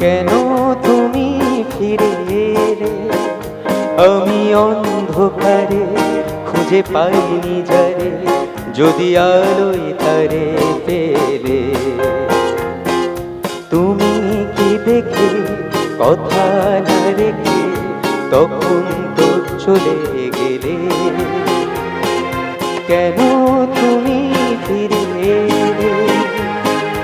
কেন তুমি ফিরে এলে? আমি অন্ধকারে খুঁজে পাইনি যারে যদি আলোয় তারে পেলে। তুমি কি দেখে কথা না রেখে তখন তো চলে গেলে? কেন তুমি ফিরে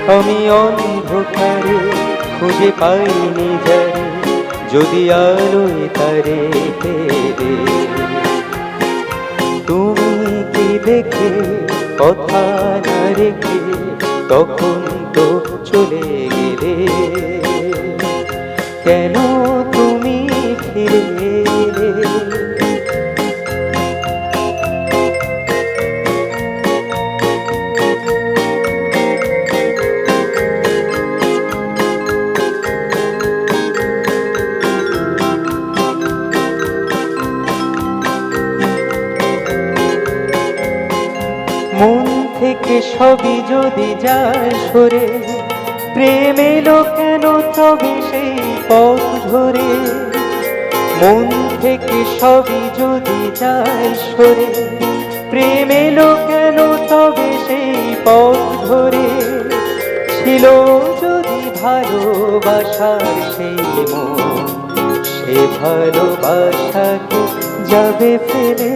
আমি অন্ধকারে খুঁজে পাইনি যারে যদি আলোয় তারে তুমি কি দেখে কথা না রেখে তখন তো চলে গেলে? কেন তুমি ফিরে থেকে সবই যদি যায় সরে, প্রেম এলো কেন তবে সেই পথ ধরে? মন থেকে সবই যদি যায় সরে, প্রেম এলো কেন তবে সেই পথ ধরে? ছিল যদি ভালোবাসার সেই মন, সে ভালোবাসাকে যাবে ফেলে,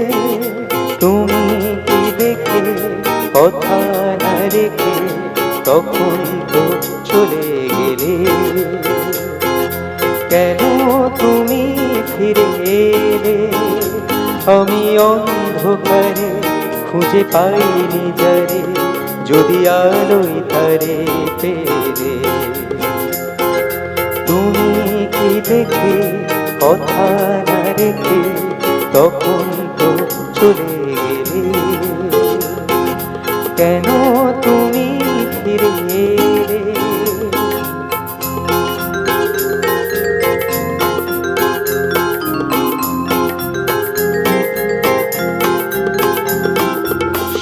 তুমি কি দেখে কথা না রেখে তখন তো চলে গেলে। কেন তুমি ফিরে এলে? আমি অন্ধকারে খুঁজে পাইনি যারে যদি আলোয় তারে পেলে। তুমি কি দেখে কথা না রেখে তখন তো চলে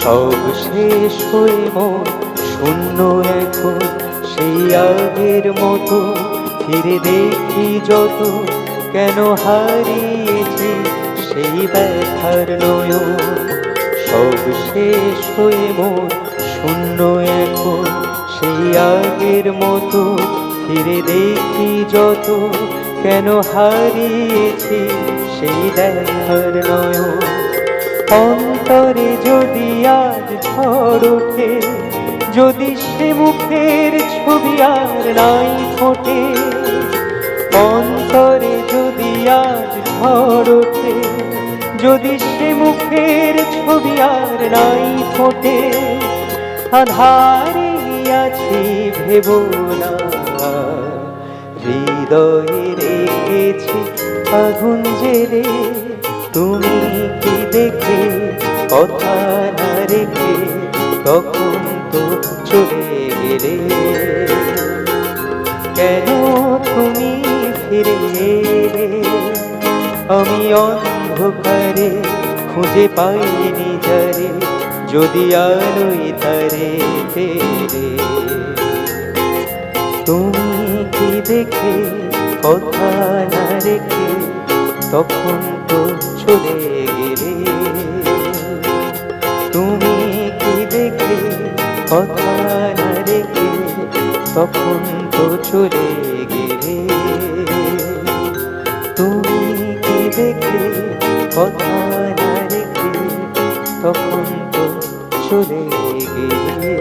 সব শেষ হয়ে মন শূন্য এখন। সেই আগের মতো ফিরে দেখি যত কেন হারিয়েছি সেই ব্যথার নয়ন। সব শেষ হয়ে মন শূন্য এখন। সেই আগের মতো ফিরে দেখি যত কেন হারিয়েছি সেই দেখার নয়ন। অন্তরে যদি আজ ঝড় ওঠে, যদি সে মুখের ছবি আর নাই ফোটে, অন্তরে যদি আজ ঝড় ওঠে, যদি সে মুখের ছবি আর নাই ফোটে, আধারে আছি ভেব না, হৃদয়ে রেখেছি আগুন জেলে, তুমি দেখে, কথা না রেখে তখন তো চলে গেলে। কেন তুমি ফিরে আমি অন্ধকারে খুঁজে পাইনি যারে যদি আলোয় তারে পেলে তুমি কি দেখে, কথা না রেখে তখন তো চলে কথা না রেখে তখন তো চলে গেলে তুমি কি দেখে কথা না রেখে তখন তো চলে গেলে